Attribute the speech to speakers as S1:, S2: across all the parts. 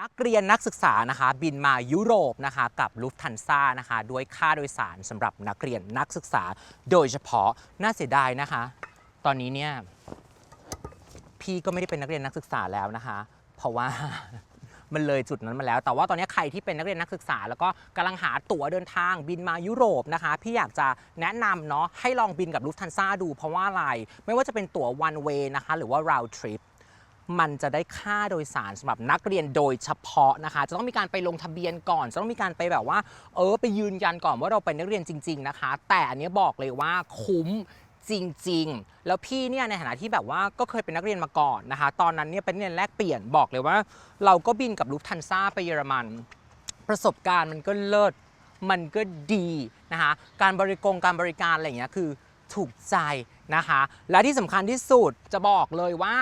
S1: นักเรียนนักศึกษานะคะ บินมายุโรปนะคะ กับลุฟทันซ่านะคะ ด้วยค่าโดยสารสำหรับนักเรียนนักศึกษา โดยเฉพาะน่าเสียดายนะคะ ตอนนี้เนี่ยพี่ก็ไม่ได้เป็นนักเรียนนักศึกษาแล้วนะคะ เพราะว่า มันเลยจุดนั้นมาแล้ว แต่ว่าตอนนี้ใครที่เป็นนักเรียนนักศึกษา แล้วก็กำลังหาตั๋วเดินทางบินมายุโรปนะคะ พี่อยากจะแนะนำเนาะให้ลองบินกับลุฟทันซ่าดู เพราะว่าอะไรไม่ว่าจะเป็นตั๋ว one way นะคะ หรือว่า round trip มันจะได้ค่าโดยสารสำหรับนักเรียนโดยเฉพาะนะคะ จะต้องมีการไปลงทะเบียนก่อน จะต้องมีการไปแบบว่า เออไปยืนยันก่อนว่าเราเป็นนักเรียนจริง ๆนะคะ แต่อันนี้บอกเลยว่าคุ้มจริง ๆ แล้วพี่เนี่ยในฐานะที่แบบว่าก็เคยเป็นนักเรียนมาก่อนนะคะ ตอนนั้นเนี่ยเป็นนักเรียนแลกเปลี่ยนบอกเลยว่า เราก็บินกับลุฟทันซ่าไปเยอรมัน ประสบการณ์มันก็เลิศมันก็ดีนะคะการบริกงการบริการอะไรอย่างเงี้ยคือถูกใจนะคะ และที่สำคัญที่สุดจะบอกเลยว่า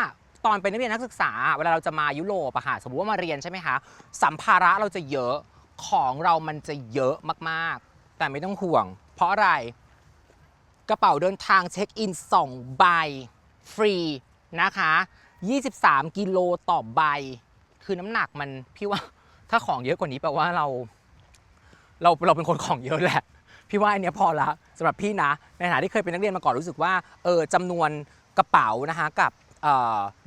S1: ตอนเป็นนักเรียนนักศึกษา เวลาเราจะมายุโรปอะค่ะสมมติว่ามาเรียนใช่ไหมคะสัมภาระเราจะเยอะของเรามันจะเยอะมากๆ แต่ไม่ต้องห่วง เพราะอะไรกระเป๋าเดินทางเช็คอิน2ใบฟรีนะคะ 23 กิโลต่อใบ คือน้ำหนักมันพี่ว่าถ้าของเยอะกว่านี้แปลว่าเรา เราเราเป็นคนของเยอะแหละ พี่ว่าอันเนี้ยพอละสำหรับพี่นะ ในฐานะที่เคยเป็นนักเรียนมาก่อนรู้สึกว่าเออจำนวนกระเป๋านะคะกับ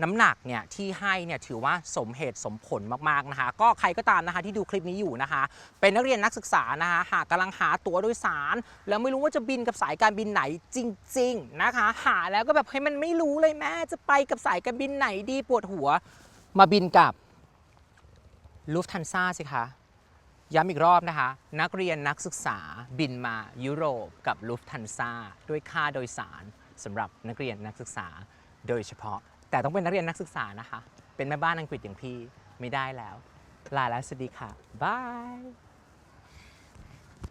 S1: น้ำหนักเนี่ยที่ให้เนี่ยถือว่าสมเหตุสมผลมากๆนะคะ ก็ใครก็ตามนะคะที่ดูคลิปนี้อยู่นะคะ เป็นนักเรียนนักศึกษานะคะหากกำลังหาตั๋วโดยสาร แล้วไม่รู้ว่าจะบินกับสายการบินไหนจริง ๆนะคะ หาแล้วก็แบบเฮ้มันไม่รู้เลยแม่จะไปกับสายการบินไหนดีปวดหัว มาบินกับลูฟทันซ่าสิคะย้ำอีกรอบนะคะ นักเรียนนักศึกษาบินมายุโรปกับลุฟทันซ่าด้วยค่าโดยสารสำหรับนักเรียนนักศึกษา โดยเฉพาะ แต่ต้องเป็นนักเรียนนักศึกษานะคะ เป็นแม่บ้านอังกฤษอย่างพี่ไม่ได้แล้ว ลาแล้วสวัสดีค่ะบาย